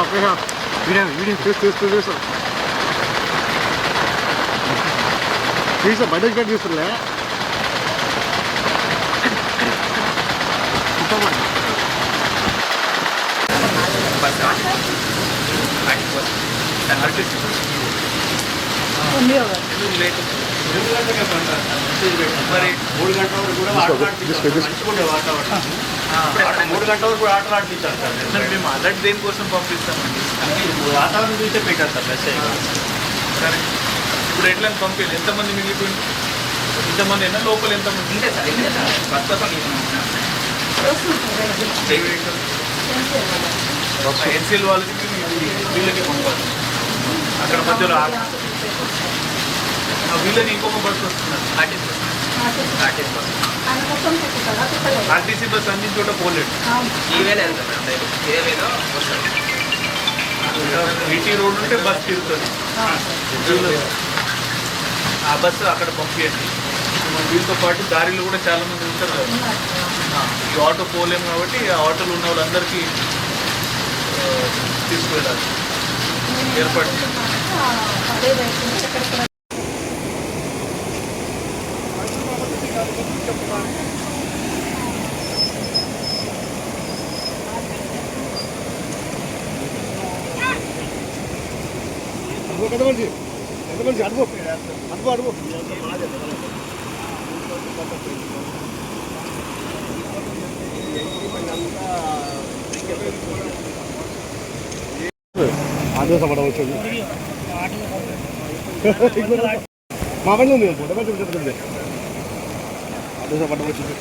야, 빼야. 유리야, 유리야, 됐어, 됐어, 됐어. 여기서 마늘가 뉴스래. 잠깐만. 맞아. 아니, 뭐, 난 가르쳐 주고 싶어. మరి మూడు గంటల వరకు కూడా ఆటలు ఉండే వాతావరణం. మూడు గంటల వరకు కూడా ఆటలు ఆడిపించాలి సార్. సార్ మేము అలర్ట్ దేనికోసం పంపిస్తామండి? వాతావరణం చూసే పెట్టారు సార్ మెసేజ్ సరే. ఇప్పుడు ఎట్లా పంపించాలి ఎంతమంది మిగిలిపోయింది ఇంతమంది అయినా లోపల ఎంతమంది? ఇంతే సార్ ఎన్సీఎల్ వాళ్ళకి వీళ్ళకి పంపాలి. అక్కడ మధ్యలో. వీళ్ళని ఇంకొక బస్సు వస్తున్నారు ఆర్టీసీ బస్. అన్ని చోట పోలేడు. ఈటీ రోడ్ ఉంటే బస్ తిరుగుతుంది. ఆ. బస్సు అక్కడ పంపించండి వీళ్ళతో పాటు దారిలో కూడా చాలా మంది ఉంటారు కదా. ఈ ఆటో పోలేము కాబట్టి ఆ ఆటోలో ఉన్న వాళ్ళందరికీ తీసుకువెళ్ళాలి. ఏర్పాటు ఎంతమంది ఎంతమంది అడుగు అడుగు అడుగు అంతా അത് സമ്മതം മവനൊന്നും പോട്ടെ പറ്റും പറ്റുന്നുണ്ട് അത് സമ്മതം വെച്ചിട്ട്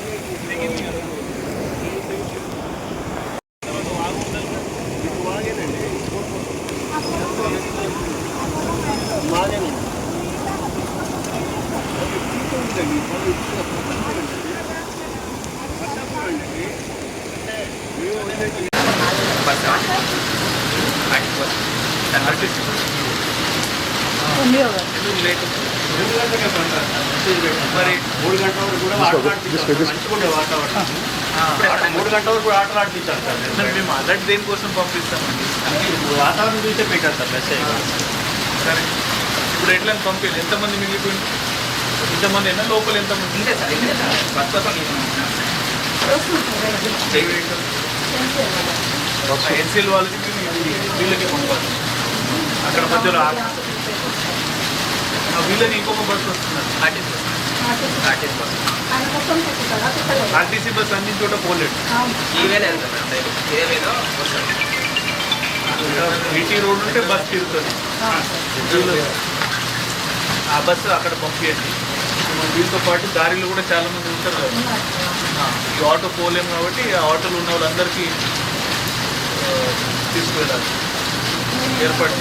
Thank you. మరి మూడు గంటల వరకు కూడా ఆటలు ఆడిపించాలి సార్. మంచిగా ఉండే వాతావరణం. ఆట- మూడు గంటల వరకు కూడా ఆటలు ఆడిపించాలి సార్. సార్ మేము అలర్ట్ దేనికోసం పంపిస్తామండి? వాతావరణం చూసే పెట్టారు సార్ మెసేజ్ సరే. ఇప్పుడు ఎట్లా పంపించాలి ఎంతమంది మిగిలిపోయింది ఇంతమంది అయినా లోపల ఎంతమంది? ఇంతే సార్ ఇంతే సార్. ప్రస్తుతం ఎన్సీఎల్ వాళ్ళకి వీళ్ళకి పంపాలి. అక్కడ మధ్యలో వీళ్ళని ఇంకొక బస్సు వస్తున్నారు ఆర్టీసీ బస్ అన్ని చోట పోలేడు ఈటీ రోడ్ ఉంటే బస్ తిరుగుతుంది. ఆ బస్సు అక్కడ పంపించండి వీళ్ళతో పాటు దారిలో కూడా చాలా మంది ఉంటారు కదా. ఈ ఆటో పోలేము కాబట్టి ఆ ఆటోలో ఉన్న వాళ్ళందరికీ తీసుకువెళ్ళాలి. ఏర్పాటు